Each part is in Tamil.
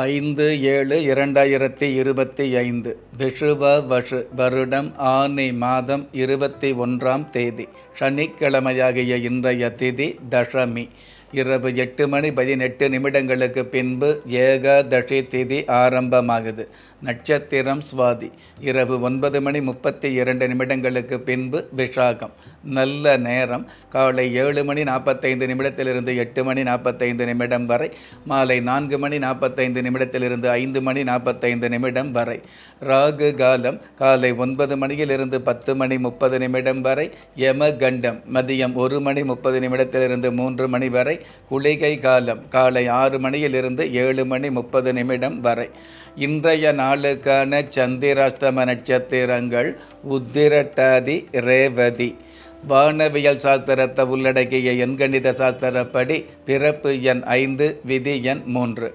ஐந்து ஏழு இரண்டாயிரத்தி இருபத்தி ஐந்து விஷுவ வஷு வருடம் ஆனி மாதம் இருபத்தி ஒன்றாம் தேதி சனிக்கிழமையாகிய இன்றைய திதி தசமி. இரவு எட்டு மணி பதினெட்டு நிமிடங்களுக்கு பின்பு ஏகாதசி திதி ஆரம்பமாகுது. நட்சத்திரம் சுவாதி. இரவு ஒன்பது மணி முப்பத்தி இரண்டு நிமிடங்களுக்கு பின்பு விஷாகம். நல்ல நேரம். காலை ஏழு மணி நாற்பத்தைந்து நிமிடத்திலிருந்து எட்டு மணி நாற்பத்தைந்து நிமிடம் வரை. மாலை நான்கு மணி நாற்பத்தைந்து நிமிடத்திலிருந்து ஐந்து மணி நாற்பத்தைந்து நிமிடம் வரை. ராகு காலம் காலை ஒன்பது மணியிலிருந்து பத்து மணி முப்பது நிமிடம் வரை. யமகண்டம் மதியம் ஒரு மணி முப்பது நிமிடத்திலிருந்து மூன்று மணி வரை. குளிகை காலம் காலை ஆறு மணியிலிருந்து ஏழு மணி முப்பது நிமிடம் வரை. இன்றைய நாளுக்கான சந்திராஷ்டம நட்சத்திரங்கள் உத்திரட்டாதி ரேவதி. வானவியல் சாஸ்திரத்தை உள்ளடக்கிய எண்கணித சாஸ்திரப்படி பிறப்பு எண் ஐந்து விதி எண் மூன்று.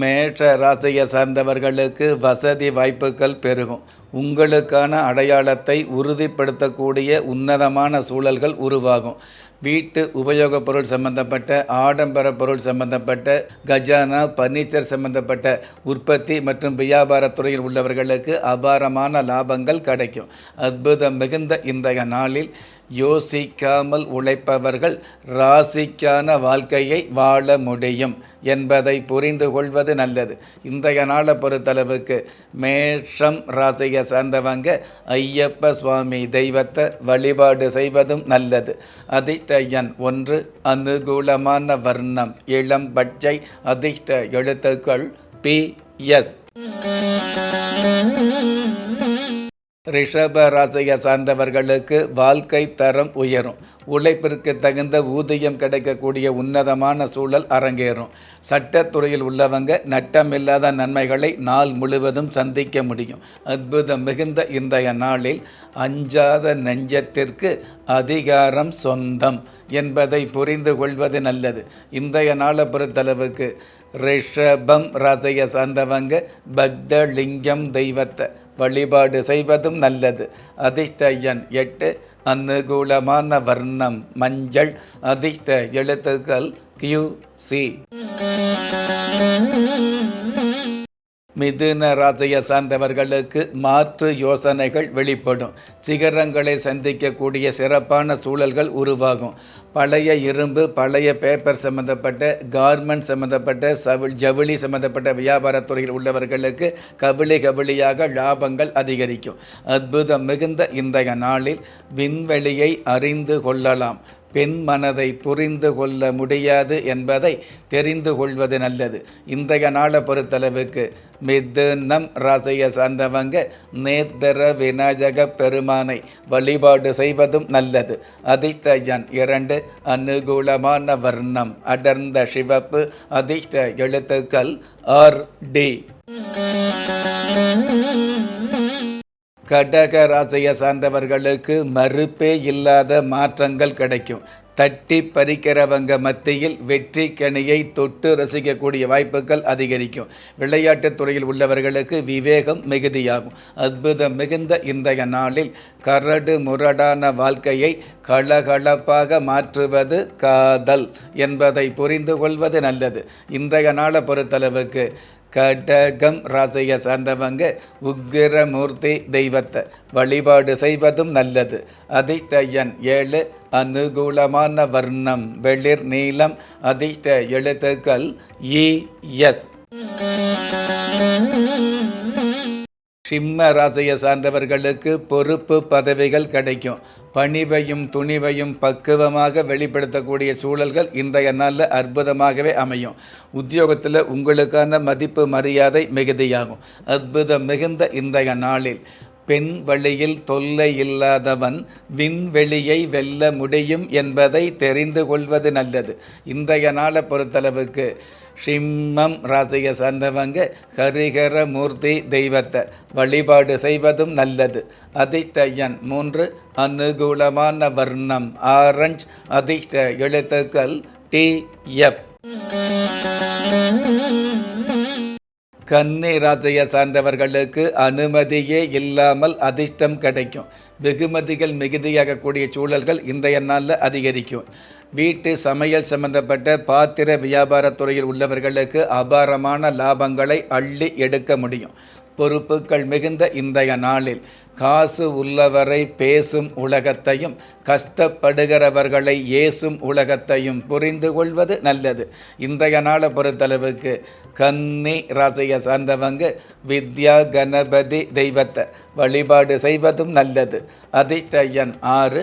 மேஷ ராசியை சார்ந்தவர்களுக்கு வசதி வாய்ப்புகள் பெருகும். உங்களுக்கான அடையாளத்தை உறுதிப்படுத்தக்கூடிய உன்னதமான சூழல்கள் உருவாகும். வீட்டு உபயோகப் பொருள் சம்பந்தப்பட்ட ஆடம்பர பொருள் சம்பந்தப்பட்ட கஜானா பர்னிச்சர் சம்பந்தப்பட்ட உற்பத்தி மற்றும் வியாபாரத்துறையில் உள்ளவர்களுக்கு அபாரமான லாபங்கள் கிடைக்கும். அற்புதம் மிகுந்த இன்றைய நாளில் யோசிக்காமல் உழைப்பவர்கள் ராசிக்கான வாழ்க்கையை வாழ முடியும் என்பதை புரிந்து கொள்வது நல்லது. இன்றைய நாளை பொறுத்தளவுக்கு மேஷம் ராசியை சார்ந்தவங்க ஐயப்ப சுவாமி தெய்வத்தை வழிபாடு செய்வதும் நல்லது. அதிர்ஷ்ட எண் ஒன்று அனுகூலமான வர்ணம் இளம் பச்சை அதிர்ஷ்ட எழுத்துக்கள் பி எஸ். ரிஷப ராசியை சார்ந்தவர்களுக்கு வாழ்க்கை தரம் உயரும். உழைப்பிற்கு தகுந்த ஊதியம் கிடைக்கக்கூடிய உன்னதமான சூழல் அரங்கேறும். சட்டத்துறையில் உள்ளவங்க நட்டமில்லாத நன்மைகளை நாள் முழுவதும் சந்திக்க முடியும். அற்புதம் மிகுந்த இன்றைய நாளில் அஞ்சாத நெஞ்சத்திற்கு அதிகாரம் சொந்தம் என்பதை புரிந்து கொள்வது நல்லது. இன்றைய நாளை பொறுத்தளவுக்கு ரிஷபம் ராசியை சார்ந்தவங்க பக்தலிங்கம் தெய்வத்தை வழிபாடு செய்வதும் நல்லது. அதிர்ஷ்ட எண் எட்டு அனுகூலமான வர்ணம் மஞ்சள் அதிர்ஷ்ட எழுத்துக்கள் கியூ சி மிதுன ராசியை சார்ந்தவர்களுக்கு மாற்று யோசனைகள் வெளிப்படும். சிகரங்களை சந்திக்கக்கூடிய சிறப்பான சூழல்கள் உருவாகும். பழைய இரும்பு பழைய பேப்பர் சம்பந்தப்பட்ட கார்மெண்ட் சம்பந்தப்பட்ட சவுள் ஜவுளி சம்பந்தப்பட்ட வியாபாரத்துறையில் உள்ளவர்களுக்கு கவிழி கவிழியாக லாபங்கள் அதிகரிக்கும். அற்புதம் மிகுந்த இன்றைய நாளில் விண்வெளியை அறிந்து கொள்ளலாம். பெண் மனதை புரிந்து கொள்ள முடியாது என்பதை தெரிந்து கொள்வது நல்லது. இன்றைய நாளை பொறுத்தளவுக்கு மிதுனம் ராசியை சார்ந்தவங்க நேத்திர விநாயக பெருமானை வழிபாடு செய்வதும் நல்லது. அதிர்ஷ்ட இரண்டு அனுகூலமான வர்ணம் அடர்ந்த சிவப்பு அதிர்ஷ்ட எழுத்துக்கள் ஆர் டி. கடக ராசியை சார்ந்தவர்களுக்கு மறுப்பே இல்லாத மாற்றங்கள் கிடைக்கும். தட்டி பறிக்கிறவங்க மத்தியில் வெற்றி கனியை தொட்டு ரசிக்கக்கூடிய வாய்ப்புகள் அதிகரிக்கும். விளையாட்டுத் துறையில் உள்ளவர்களுக்கு விவேகம் மிகுதியாகும். அற்புதம் மிகுந்த இன்றைய நாளில் கரடு முரடான வாழ்க்கையை கலகலப்பாக மாற்றுவது காதல் என்பதை புரிந்து கொள்வது நல்லது. இன்றைய நாளை பொறுத்தளவுக்கு கடகம் ராசியை சார்ந்தவங்க உக்கிரமூர்த்தி தெய்வத்தை வழிபாடு செய்வதும் நல்லது. அதிர்ஷ்டயன் ஏழு அனுகூலமான வர்ணம் வெளிர் நீளம் அதிர்ஷ்ட எழுத்துக்கள் இ எஸ். சிம்ம ராசியை சார்ந்தவர்களுக்கு பொறுப்பு பதவிகள் கிடைக்கும். பணிவையும் துணிவையும் பக்குவமாக வெளிப்படுத்தக்கூடிய சூழல்கள் இன்றைய நாளில் அற்புதமாகவே அமையும். உத்தியோகத்தில் உங்களுக்கான மதிப்பு மரியாதை மிகுதியாகும். அற்புதம் மிகுந்த இன்றைய நாளில் பெண் வழியில் தொல்லை இல்லாதவன் விண்வெளியை வெல்ல முடியும் என்பதை தெரிந்து கொள்வது நல்லது. இன்றைய நாளை பொறுத்தளவுக்கு சிம்மம் ராசியை சார்ந்தவங்க ஹரிகர மூர்த்தி தெய்வத்தை வழிபாடு செய்வதும் நல்லது. அதிஷ்டயன் மூன்று அனுகூலமான வர்ணம். ஆரஞ்ச் அதிர்ஷ்ட எழுத்துக்கள் டி எஃப் கன்னி ராசியை சார்ந்தவர்களுக்கு அனுமதியே இல்லாமல் அதிர்ஷ்டம் கிடைக்கும். வெகுமதிகள் மிகுதியாகக்கூடிய சூழல்கள் இன்றைய நாளில் அதிகரிக்கும். வீட்டு சமையல் சம்பந்தப்பட்ட பாத்திர வியாபாரத்துறையில் உள்ளவர்களுக்கு அபாரமான லாபங்களை அள்ளி எடுக்க முடியும். பொறுப்புகள் மிகுந்த இன்றைய நாளில் காசு உள்ளவரை பேசும் உலகத்தையும் கஷ்டப்படுகிறவர்களை ஏசும் உலகத்தையும் புரிந்து கொள்வது நல்லது. இன்றைய நாளை பொறுத்தளவுக்கு கன்னி ராசியை சார்ந்தவங்க வித்யா கணபதி தெய்வத்தை வழிபாடு செய்வதும் நல்லது. அதிர்ஷ்ட எண் ஆறு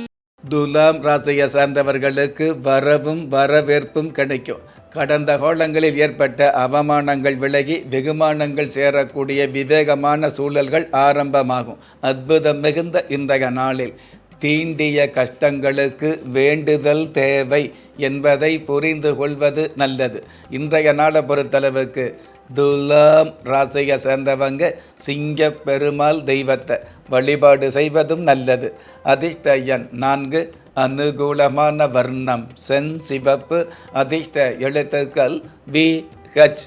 துலாம் ராசியை சார்ந்தவர்களுக்கு வரவும் வரவேற்பும் கிடைக்கும். கடந்த காலங்களில் ஏற்பட்ட அவமானங்கள் விலகி வெகுமானங்கள் சேரக்கூடிய விவேகமான சூழல்கள் ஆரம்பமாகும். அற்புதம் மிகுந்த இன்றைய நாளில் தீண்டிய கஷ்டங்களுக்கு வேண்டுதல் தேவை என்பதை புரிந்து கொள்வது நல்லது. இன்றைய நாளை பொறுத்தளவுக்கு துலாம் ராசியை சேர்ந்தவங்க சிங்க பெருமாள் தெய்வத்தை வழிபாடு செய்வதும் நல்லது. அதிர்ஷ்ட எண் நான்கு அனுகூலமான வர்ணம் சென் சிவப்பு அதிர்ஷ்ட எழுத்துக்கள் வி ஹச்.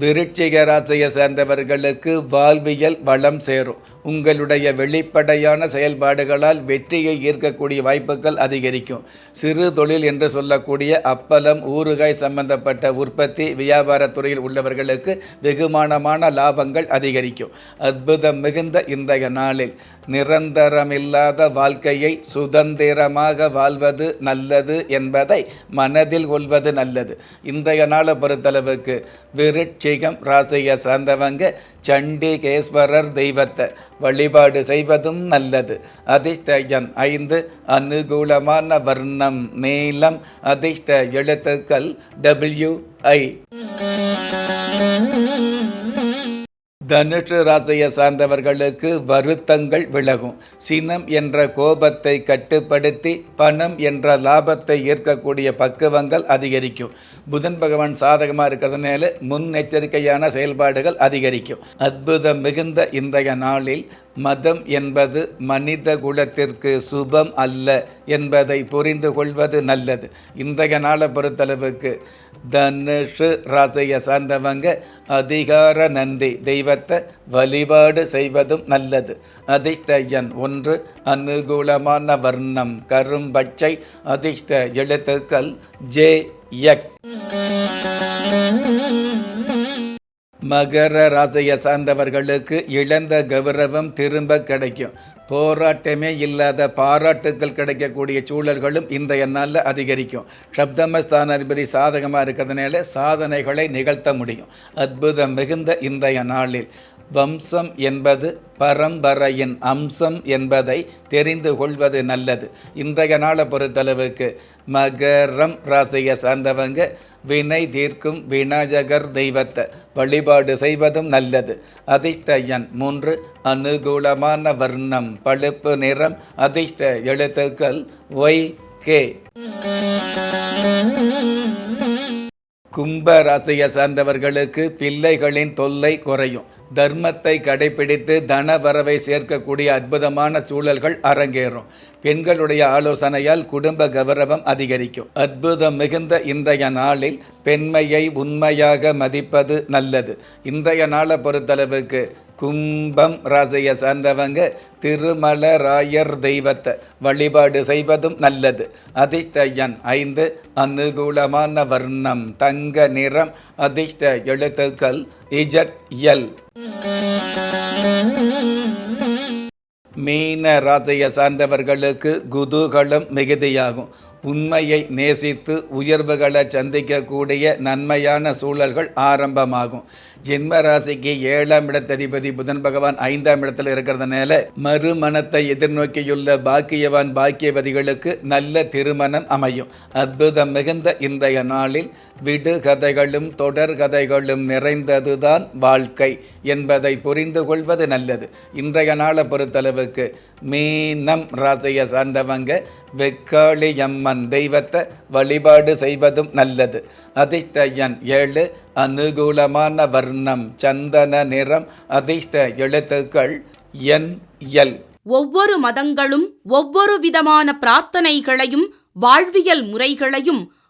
விருட்சிக ராசியை சேர்ந்தவர்களுக்கு வாழ்வியல் வளம் சேரும். உங்களுடைய வெளிப்படையான செயல்பாடுகளால் வெற்றியை ஈர்க்கக்கூடிய வாய்ப்புகள் அதிகரிக்கும். சிறு தொழில் என்று சொல்லக்கூடிய அப்பளம் ஊறுகாய் சம்பந்தப்பட்ட உற்பத்தி வியாபாரத் துறையில் உள்ளவர்களுக்கு வெகுமானமான லாபங்கள் அதிகரிக்கும். அற்புதம் மிகுந்த இன்றைய நாளில். நிரந்தரமில்லாத வாழ்க்கையை சுதந்திரமாக வாழ்வது நல்லது என்பதை மனதில் கொள்வது நல்லது. இன்றைய நாளை பொறுத்தளவுக்கு விருட்சிகம் ராசியை சார்ந்தவங்க சண்டிகேஸ்வரர் தெய்வத்தை வழிபாடு செய்வதும் நல்லது. அதிர்ஷ்டயன் ஐந்து அனுகூலமான வர்ணம் நீளம் அதிர்ஷ்ட எழுத்துக்கள் டபிள்யூ ஐ தனுஷு ராசியை சார்ந்தவர்களுக்கு வருத்தங்கள் விலகும். சினம் என்ற கோபத்தை கட்டுப்படுத்தி பணம் என்ற லாபத்தை ஈர்க்கக்கூடிய பக்குவங்கள் அதிகரிக்கும். புதன் பகவான் சாதகமாக இருக்கிறதுனால முன்னெச்சரிக்கையான செயல்பாடுகள் அதிகரிக்கும். அற்புதம் மிகுந்த இன்றைய நாளில் மதம் என்பது மனித குலத்திற்கு சுபம் அல்ல என்பதை புரிந்து கொள்வது நல்லது. இன்றைய நாளை பொறுத்தளவுக்கு தனுஷு ராசியை சார்ந்தவங்க அதிகார நந்தி தெய்வத்தை வழிபாடு செய்வதும் நல்லது. அதிர்ஷ்ட எண் ஒன்று அனுகூலமான வர்ணம் கரும்பச்சை அதிர்ஷ்ட எழுத்துக்கள் ஜே எக்ஸ். மகர ராசியை சார்ந்தவர்களுக்கு இழந்த கௌரவம் திரும்ப கிடைக்கும். போராட்டமே இல்லாத பாராட்டுக்கள் கிடைக்கக்கூடிய சூழல்களும் இன்றைய நாளில் அதிகரிக்கும். சப்தமஸ்தானாதிபதி சாதகமாக இருக்கிறதுனால சாதனைகளை நிகழ்த்த முடியும். அற்புதம் மிகுந்த இன்றைய நாளில். வம்சம் என்பது பரம்பரையின் அம்சம் என்பதை தெரிந்து கொள்வது நல்லது. இன்றைய நாளை பொறுத்தளவுக்கு மகரம் ராசியை சார்ந்தவங்க வினை தீர்க்கும் விநாயகர் தெய்வத்தை வழிபாடு செய்வதும் நல்லது. அதிர்ஷ்ட எண் மூன்று அனுகூலமான வர்ணம் பழுப்பு நிறம் அதிர்ஷ்ட எழுத்துக்கள் ஒய் கே. கும்ப ராசியை சார்ந்தவர்களுக்கு பிள்ளைகளின் தொல்லை குறையும். தர்மத்தை கடைபிடித்து தன வரவை சேர்க்கக்கூடிய அற்புதமான சூழல்கள் அரங்கேறும். பெண்களுடைய ஆலோசனையால் குடும்ப கௌரவம் அதிகரிக்கும். அற்புதம் மிகுந்த இன்றைய நாளில் பெண்மையை உண்மையாக மதிப்பது நல்லது. இன்றைய நாளை பொறுத்தளவுக்கு கும்பம் ராசியை சார்ந்தவங்க திருமலராயர் தெய்வத்தை வழிபாடு செய்வதும் நல்லது. அதிர்ஷ்ட எண் ஐந்து அனுகூலமான வர்ணம் தங்க நிறம் அதிர்ஷ்ட எழுத்துக்கள் இஜட் எல் மீன ராசியை சார்ந்தவர்களுக்கு குதூகலம் மிகுதியாகும். உண்மையை நேசித்து உயர்வுகளை சந்திக்கக்கூடிய நன்மையான சூழல்கள் ஆரம்பமாகும். ஜென்ம ராசிக்கு ஏழாம் இடத்ததிபதி புதன் பகவான் ஐந்தாம் இடத்துல இருக்கிறதுனால மறுமணத்தை எதிர்நோக்கியுள்ள பாக்கியவான் பாக்கியவதிகளுக்கு நல்ல திருமணம் அமையும். அற்புதம் மிகுந்த இன்றைய நாளில் விடுகதைகளும் தொடர்கதைகளும் நிறைந்ததுதான் வாழ்க்கை என்பதை புரிந்து கொள்வது நல்லது. இன்றைய நாளை பொறுத்தளவுக்கு மீனம் ராசியை சார்ந்தவங்க வெக்காளியம்மன் தெய்வத்தை வழிபாடு செய்வதும் நல்லது. அதிர்ஷ்ட எண் ஏழு அனுகூலமான வர்ணம் சந்தன நிறம் அதிர்ஷ்ட எழுத்துக்கள் என் எல். ஒவ்வொரு மதங்களும் ஒவ்வொரு விதமான பிரார்த்தனைகளையும் வாழ்வியல் முறைகளையும்